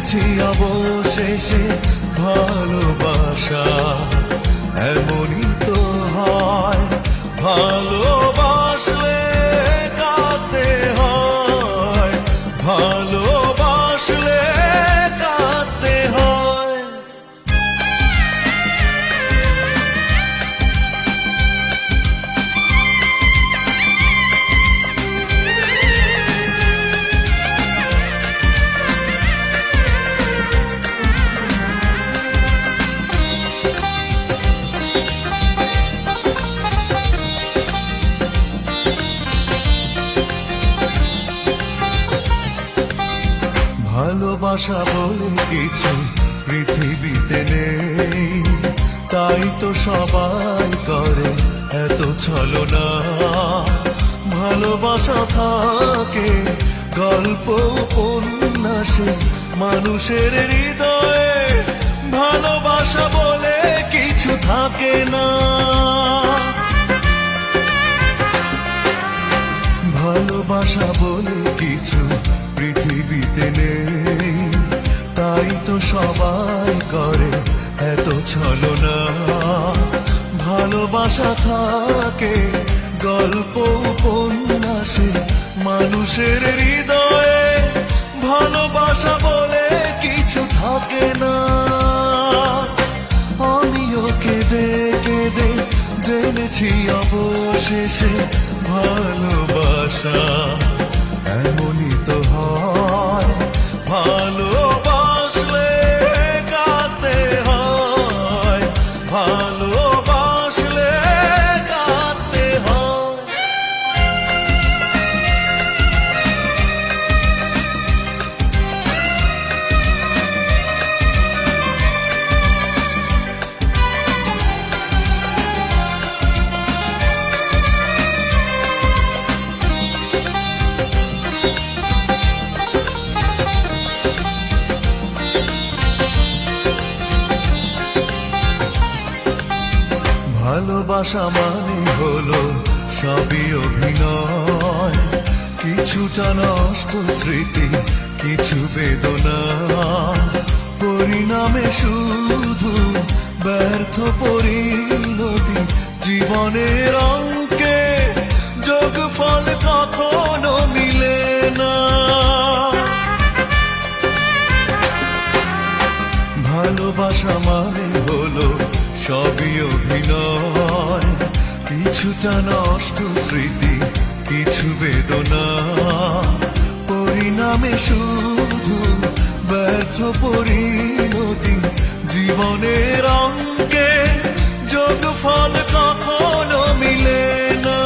কেঁদে অবশেষে ভালোবাসা। এমনই তো হয় ভালোবাসলে কাতে হয়। ভালোবাসলে ভালোবাসা বলে কিছু পৃথিবীতে নেই। তাই তো সবাই করে এত ছলনা। ভালোবাসা থাকে, গল্প, উপন্যাসে মানুষের হৃদয়ে ভালোবাসা বলে কিছু থাকে না। ভালোবাসা বলে কিছু পৃথিবীতে নেই। তাই তো সবাই করে, এত ছলনা। ভালোবাসা থাকে, গল্প, উপন্যাসে, মানুষের হৃদয়ে। ভালোবাসা বলে কিছু থাকে না। আমিও কেঁদে কেঁদে জেনেছি অবশেষে ভালোবাসা। এমনই ভালোবাসা মানে হলো সবই অভিনয়। কিছুটা নষ্ট স্মৃতি, কিছু বেদনা। পরিণামে শুধু ব্যর্থ পরিণতি, জীবনের অঙ্কে যোগ ফল কখনো মিলে না। ভালোবাসা মানে হলো সবই অভিনয়। কিছুটা নষ্ট স্মৃতি, কিছু বেদনা। পরিণামে শুধু ব্যর্থ পরিণতি, জীবনের অঙ্কে যোগ ফল কখনো মিলে না।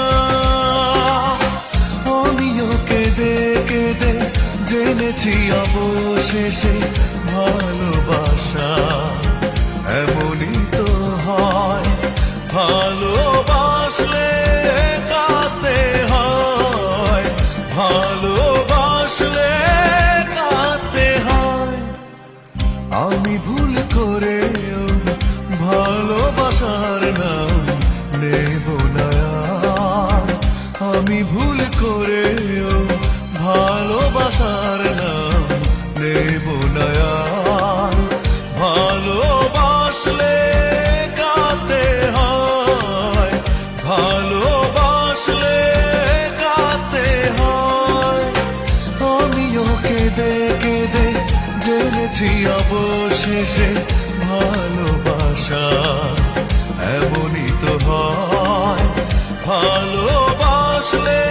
আমিও কেঁদে কেঁদে জেনেছি অবশেষে ভালোবাসার নাম নেব না। আমি ভুল করেও ভালোবাসার নাম নেব না। ভালোবাসলে কাঁদতে হয়। ভালোবাসলে কাঁদতে হয়। আমিও কেঁদে কেঁদে জেনেছি অবশেষে ভালোবাসা। এমনই তো হয়। ভালোবাসলে